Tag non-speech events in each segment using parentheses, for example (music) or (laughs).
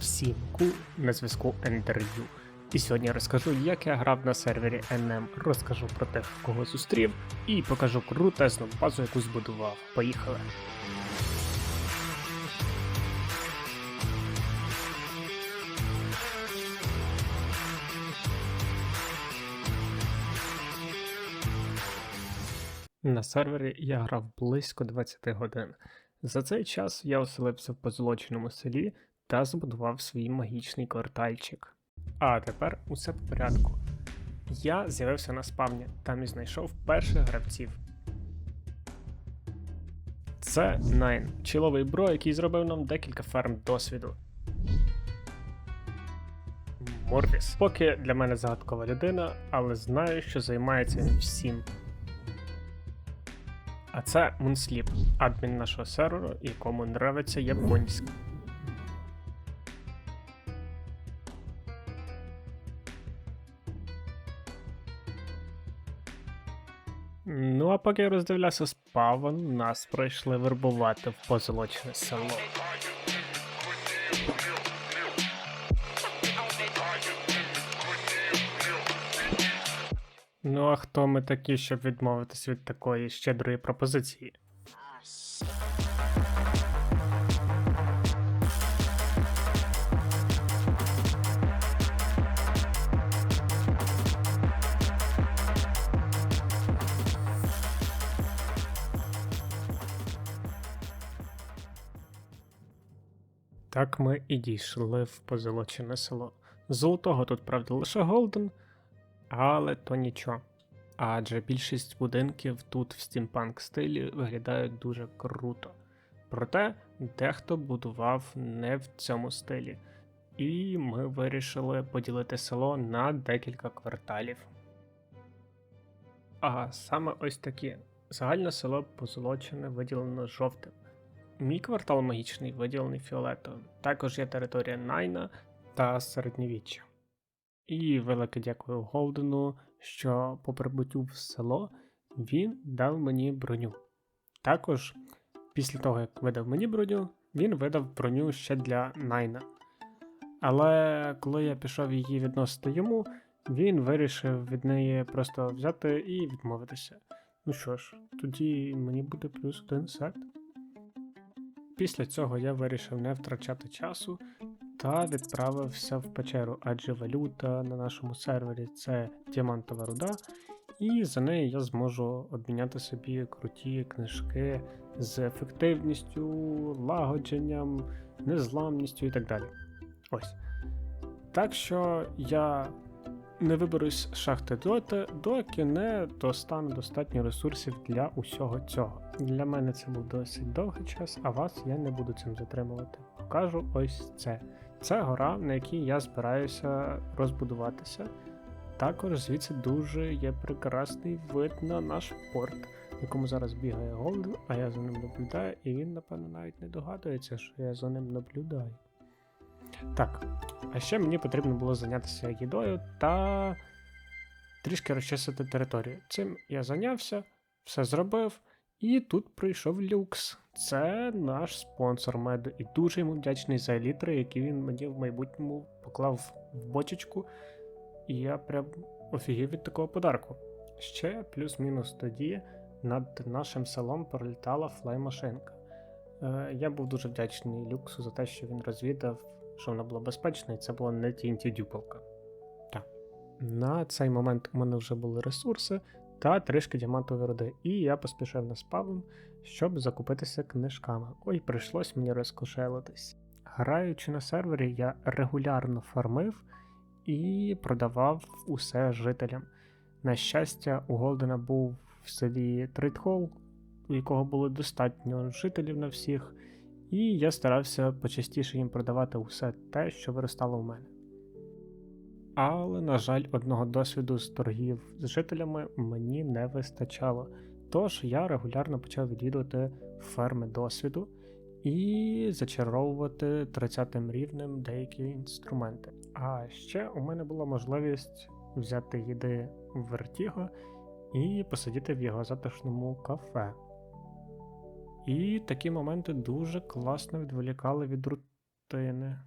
Всім ку на зв'язку Ендерю. І сьогодні я розкажу, як я грав на сервері NM, розкажу про тих, кого зустрів, і покажу крутезну базу, яку збудував. Поїхали! На сервері я грав близько 20 годин. За цей час я оселився в позолоченому селі та збудував свій магічний квартальчик. А тепер усе по порядку. Я з'явився на спавні, там і знайшов перших гравців. Це Найн, чіловий бро, який зробив нам декілька ферм досвіду. Морвіс. Поки для мене загадкова людина, але знаю, що займається він всім. А це Мунсліп, адмін нашого серверу, якому нравиться японська. Ну а поки я роздивлявся спавн, нас пройшли вербувати в позолочене село. Ну а хто ми такі, щоб відмовитись від такої щедрої пропозиції? Так ми і дійшли в позолочене село. Золотого тут, правда, лише Голден, але то нічого. Адже більшість будинків тут в стімпанк стилі виглядають дуже круто. Проте дехто будував не в цьому стилі, і ми вирішили поділити село на декілька кварталів. А саме ось такі. Загальне село позолочене виділено жовтим. Мій квартал магічний виділений фіолетовим. Також є територія Найна та середньовіччя. І велике дякую Голдену, що по прибуттю в село він дав мені броню. Також, після того, як видав мені броню, він видав броню ще для Найна. Але коли я пішов її відносити йому, він вирішив від неї просто взяти і відмовитися. Ну що ж, тоді мені буде плюс один сет. Після цього я вирішив не втрачати часу та відправився в печеру, адже валюта на нашому сервері це діамантова руда, і за неї я зможу обміняти собі круті книжки з ефективністю, лагодженням, незламністю і так далі. Ось. Так що я не виберусь з шахти доти, доки не достану достатньо ресурсів для усього цього. Для мене це був досить довгий час, а вас я не буду цим затримувати. Покажу ось це. Це гора, на якій я збираюся розбудуватися. Також звідси дуже є прекрасний вид на наш порт, в якому зараз бігає Голден, а я за ним наблюдаю, і він, напевно, навіть не догадується, що я за ним наблюдаю. Так, а ще мені потрібно було зайнятися їдою та трішки розчистити територію. Цим я зайнявся, все зробив, і тут прийшов люкс. Це наш спонсор меду, і дуже йому вдячний за елітри, які він мені в майбутньому поклав в бочечку. І я прям офігів від такого подарку. Ще плюс-мінус тоді над нашим селом пролітала флеймашинка. Е, я був дуже вдячний люксу за те, що він розвідав, що вона була безпечна, і це була не TNT дюпалка. Так. На цей момент у мене вже були ресурси та трішки діамантової руди, і я поспішав на спавн, щоб закупитися книжками. Ой, прийшлось мені розкошелитись. Граючи на сервері, я регулярно фармив і продавав усе жителям. На щастя, у Голдена був в селі трейдхол, у якого було достатньо жителів на всіх, і я старався почастіше їм продавати усе те, що виростало в мене. Але, на жаль, одного досвіду з торгів з жителями мені не вистачало. Тож я регулярно почав відвідувати ферми досвіду і зачаровувати 30 рівнем деякі інструменти. А ще у мене була можливість взяти їди в Вертіго і посидіти в його затишному кафе. І такі моменти дуже класно відволікали від рутини.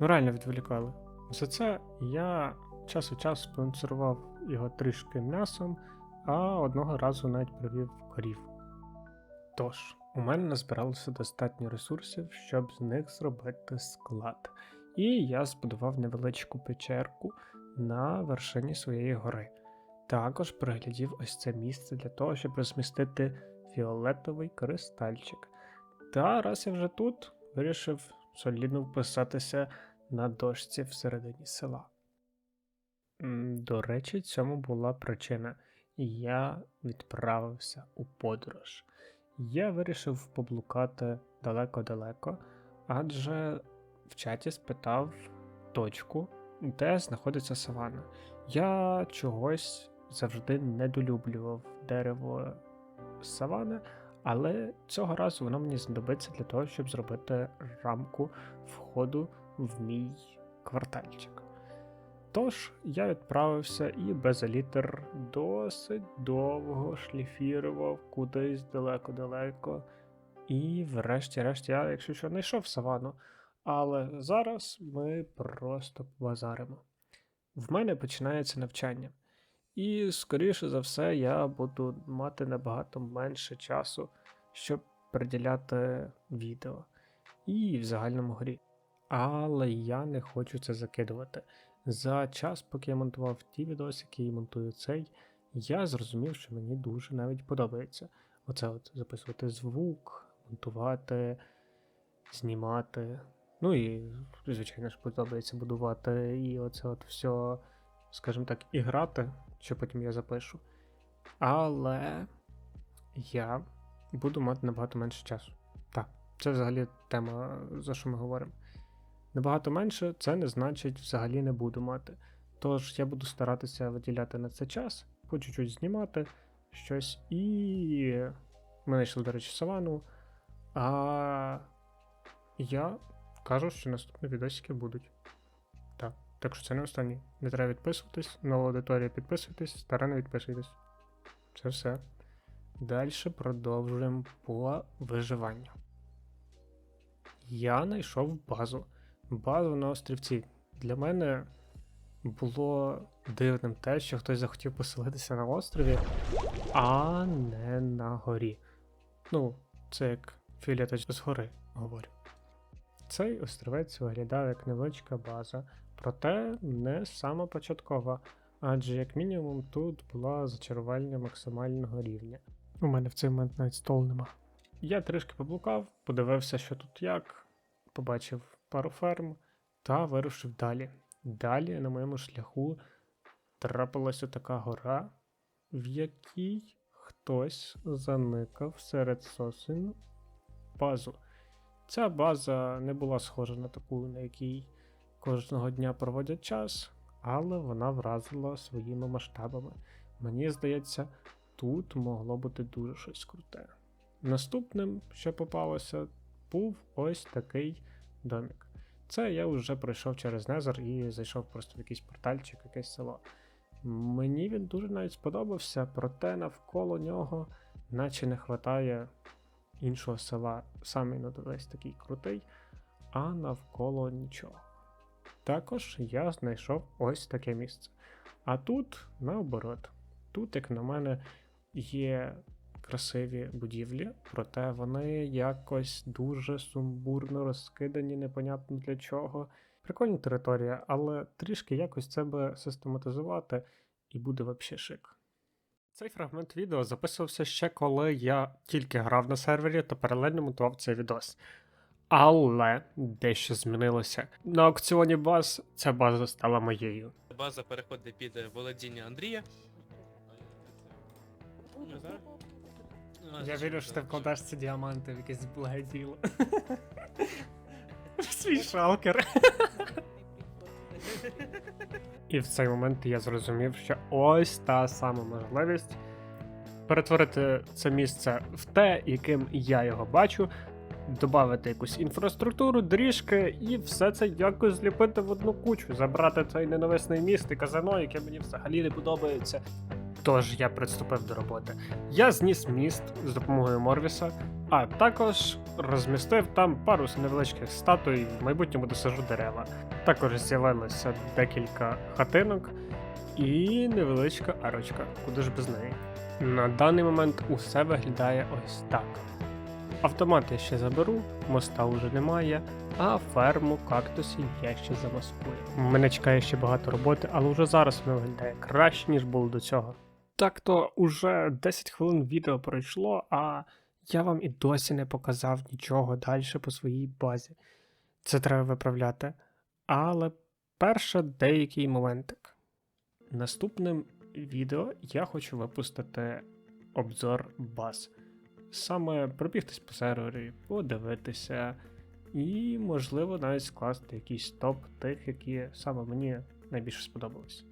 Ну реально відволікали. За це я час від часу спонсорував його трішки м'ясом, а одного разу навіть привів корів. Тож, у мене назбиралося достатньо ресурсів, щоб з них зробити склад. І я збудував невеличку печерку на вершині своєї гори. Також приглядів ось це місце для того, щоб розмістити фіолетовий кристальчик. Та раз я вже тут, вирішив солідно вписатися на дошці всередині села. До речі, цьому була причина. Я відправився у подорож. Я вирішив поблукати далеко-далеко, адже в чаті спитав точку, де знаходиться савана. Я чогось завжди недолюблював дерево савани, але цього разу воно мені знадобиться для того, щоб зробити рамку входу в мій квартальчик. Тож я відправився і без елітер досить довго шліфірував кудись далеко-далеко. І врешті-решт я, якщо що, знайшов савану. Але зараз ми просто базаримо. В мене починається навчання. І, скоріше за все, я буду мати набагато менше часу, щоб приділяти відео і в загальному грі. Але я не хочу це закидувати. За час, поки я монтував ті відосики і монтую цей, я зрозумів, що мені дуже навіть подобається. Оце от записувати звук, монтувати, знімати. Ну і, звичайно ж, подобається будувати і оце от все, скажімо так, і грати, що потім я запишу. Але я буду мати набагато менше часу. Так, це взагалі тема, за що ми говоримо. Набагато менше це не значить взагалі не буду мати. Тож я буду старатися виділяти на це час, по чуть-чуть знімати щось і. Ми знайшли, до речі, савану. А я кажу, що наступні відосики будуть. Так, що це не останній. Не треба відписуватись, нова аудиторія підписуйтесь, стара не відписуйтесь. Це все. Далі продовжуємо по виживанню. Я знайшов базу. Базу на острівці. Для мене було дивним те, що хтось захотів поселитися на острові, а не на горі. Ну, це як фіолета з гори говорю. Цей острівець виглядав як невеличка база, проте не сама початкова, адже як мінімум тут була зачарувальня максимального рівня. У мене в цей момент навіть стол нема. Я трішки поблукав, подивився, що тут як, побачив пару ферм та вирушив далі. Далі на моєму шляху трапилася така гора, в якій хтось заникав серед сосен базу. Ця база не була схожа на таку, на якій кожного дня проводять час, але вона вразила своїми масштабами. Мені здається, тут могло бути дуже щось круте. Наступним, що попалося, був ось такий домик. Це я вже пройшов через Незер і зайшов просто в якийсь портальчик, якесь село. Мені він дуже навіть сподобався, проте навколо нього, наче не вистачає іншого села. Сам він от весь такий крутий, а навколо нічого. Також я знайшов ось таке місце. А тут, наоборот, тут, як на мене, є красиві будівлі, проте вони якось дуже сумбурно розкидані, непонятно для чого. Прикольна територія, але трішки якось це би систематизувати і буде вообще шик. Цей фрагмент відео записувався ще коли я тільки грав на сервері та паралельно монтував цей відос. Але дещо змінилося. На аукціоні баз ця база стала моєю. База переходить під володіння Андрія. Я вірю, що ти вкладеш ці діаманти в якесь благе діло. (laughs) Свій шалкер. І в цей момент я зрозумів, що ось та сама можливість перетворити це місце в те, яким я його бачу, додати якусь інфраструктуру, доріжки і все це якось зліпити в одну кучу, забрати цей ненависний міст і казано, яке мені взагалі не подобається. Тож я приступив до роботи. Я зніс міст з допомогою Морвіса, а також розмістив там пару невеличких статуй, в майбутньому досажу дерева. Також з'явилося декілька хатинок і невеличка арочка, куди ж без неї. На даний момент усе виглядає ось так. Автомат я ще заберу, моста вже немає, а ферму кактусів я ще замаскую. Мене чекає ще багато роботи, але вже зараз воно виглядає краще, ніж було до цього. Так то уже 10 хвилин відео пройшло, а я вам і досі не показав нічого далі по своїй базі. Це треба виправляти. Але перше деякий моментик. Наступним відео я хочу випустити обзор баз. Саме пробігтись по сервері, подивитися, і, можливо, навіть скласти якийсь топ тих, які саме мені найбільше сподобались.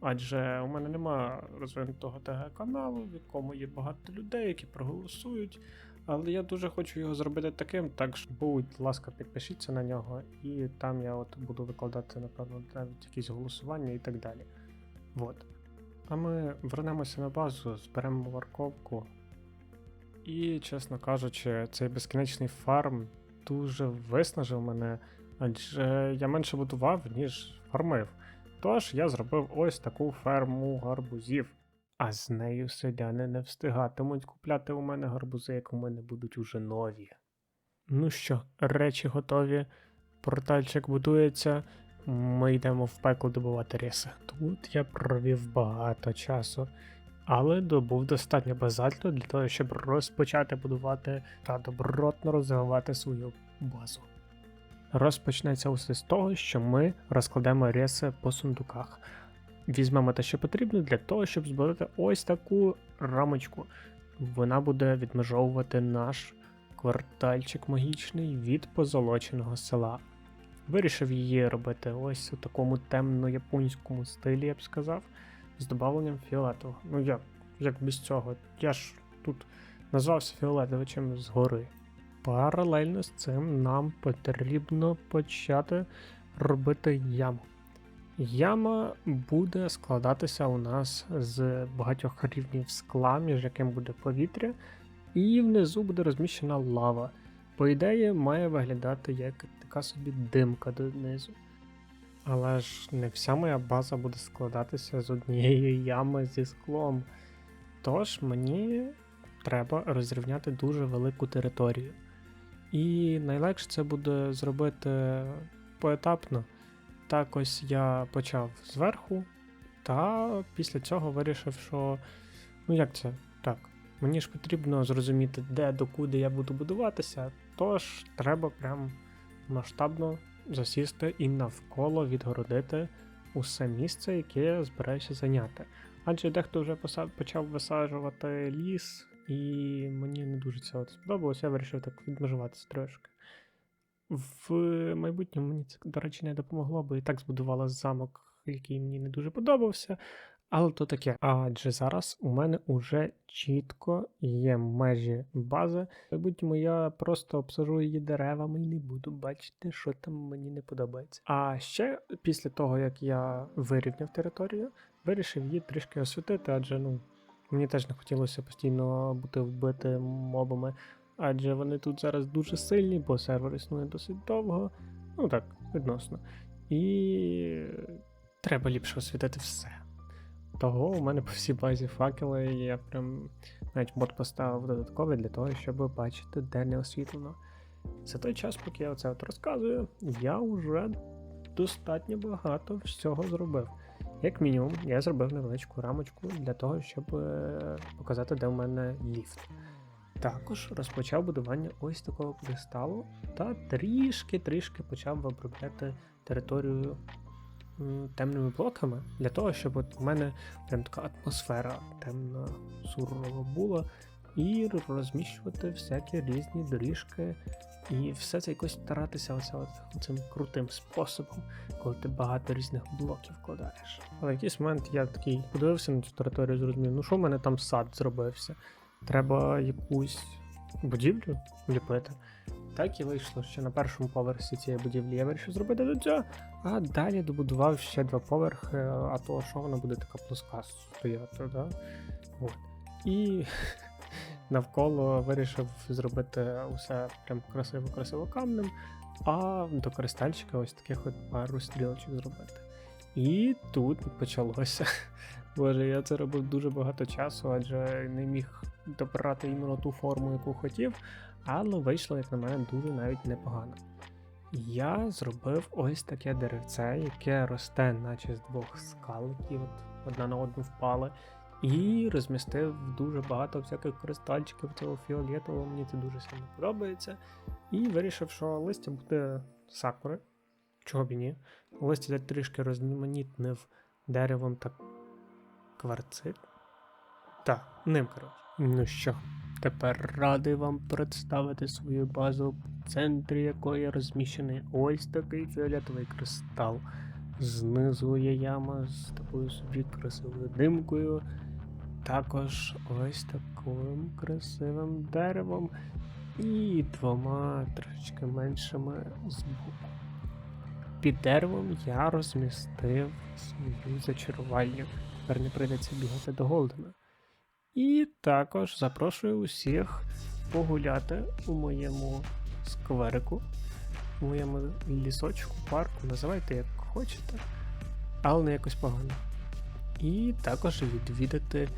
Адже у мене нема розвинутого ТГ каналу, в якому є багато людей, які проголосують. Але я дуже хочу його зробити таким, так що, будь ласка, підпишіться на нього, і там я от буду викладати, напевно, навіть якісь голосування і так далі. Вот. А ми вернемося на базу, зберемо морковку. І, чесно кажучи, цей безкінечний фарм дуже виснажив мене, адже я менше будував, ніж фармив. Тож я зробив ось таку ферму гарбузів. А з нею селяни не встигатимуть купляти у мене гарбузи, як у мене будуть уже нові. Ну що, речі готові, портальчик будується. Ми йдемо в пекло добувати риси. Тут я провів багато часу, але добув достатньо базальту для того, щоб розпочати будувати та добротно розвивати свою базу. Розпочнеться усе з того, що ми розкладемо риси по сундуках. Візьмемо те, що потрібно для того, щоб збудувати ось таку рамочку. Вона буде відмежовувати наш квартальчик магічний від позолоченого села. Вирішив її робити ось у такому темно-японському стилі, я б сказав, з додавленням фіолетового. Ну як, як без цього? Я ж тут назвався фіолетовичем згори. Паралельно з цим нам потрібно почати робити яму. Яма буде складатися у нас з багатьох рівнів скла, між яким буде повітря, і внизу буде розміщена лава. По ідеї, має виглядати як така собі димка донизу. Але ж не вся моя база буде складатися з однієї ями зі склом. Тож мені треба розрівняти дуже велику територію. І найлегше це буде зробити поетапно. Так ось я почав зверху, та після цього вирішив, що ну як це? Так, мені ж потрібно зрозуміти, де докуди я буду будуватися, тож треба прям масштабно засісти і навколо відгородити усе місце, яке я збираюся зайняти. Адже дехто вже почав висаджувати ліс, і мені не дуже це сподобалося, я вирішив так відмежуватися трошки. В майбутньому мені це, до речі, не допомогло, бо і так збудувала замок, який мені не дуже подобався. Але то таке. Адже зараз у мене уже чітко є межі бази. Майбутньому я просто обсажу її деревами і не буду бачити, що там мені не подобається. А ще після того, як я вирівняв територію, вирішив її трішки освітити, адже ну, мені теж не хотілося постійно бути вбитим мобами адже вони тут зараз дуже сильні, бо сервер існує досить довго. Ну так, відносно. І треба ліпше освітити все. Того у мене по всій базі факели, я прям навіть мод поставив додатковий для того, щоб бачити, де не освітлено. За той час, поки я оце от розказую, я вже достатньо багато всього зробив. Як мінімум, я зробив невеличку рамочку для того, щоб е, показати, де в мене ліфт. Також розпочав будування ось такого кристалу та трішки-трішки почав обробляти територію темними блоками для того, щоб от у мене прям така атмосфера темна сурова була, і розміщувати всякі різні доріжки, і все це якось старатися оце цим крутим способом, коли ти багато різних блоків вкладаєш. Але в якийсь момент я такий подивився на цю територію, зрозумів, ну що в мене там сад зробився. Треба якусь будівлю вліпити. Так і вийшло, що на першому поверсі цієї будівлі я вирішив зробити до цього, а далі добудував ще два поверхи, а то що вона буде така плоска стояти, да? От. І (laughs) навколо вирішив зробити усе прям красиво-красиво камнем, а до кристальчика ось таких от пару стрілочок зробити. І тут почалося. (laughs) Боже, я це робив дуже багато часу, адже не міг добрати іменно ту форму, яку хотів, але вийшло, як на мене, дуже навіть непогано. Я зробив ось таке деревце, яке росте, наче з двох скал, які от одна на одну впали, і розмістив дуже багато всяких кристальчиків цього фіолетового, мені це дуже сильно подобається. І вирішив, що листя буде сакури. Чого б і ні. Листя трішки розноманітнив деревом та кварцит. Так, ним, коротше. Ну що, тепер радий вам представити свою базу, в центрі якої розміщений ось такий фіолетовий кристал. Знизу є яма з такою собі красивою димкою. Також ось таким красивим деревом і двома трошечки меншими збоку. Під деревом я розмістив свою зачарувальню. Тепер не прийдеться бігати до Голдена. І також запрошую усіх погуляти у моєму скверику, у моєму лісочку, парку, називайте як хочете, але не якось погано. І також відвідати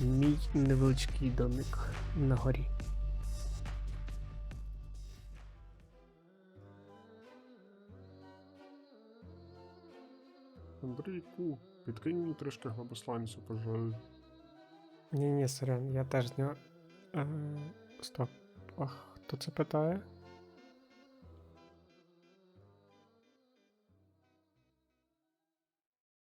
мій невеличкий домик на горі. Андрійку, підкинь мені трішки глибосланцю, пожалуй. Ні, ні, сорян, я теж не. Е, стоп. Ах, хто це питає?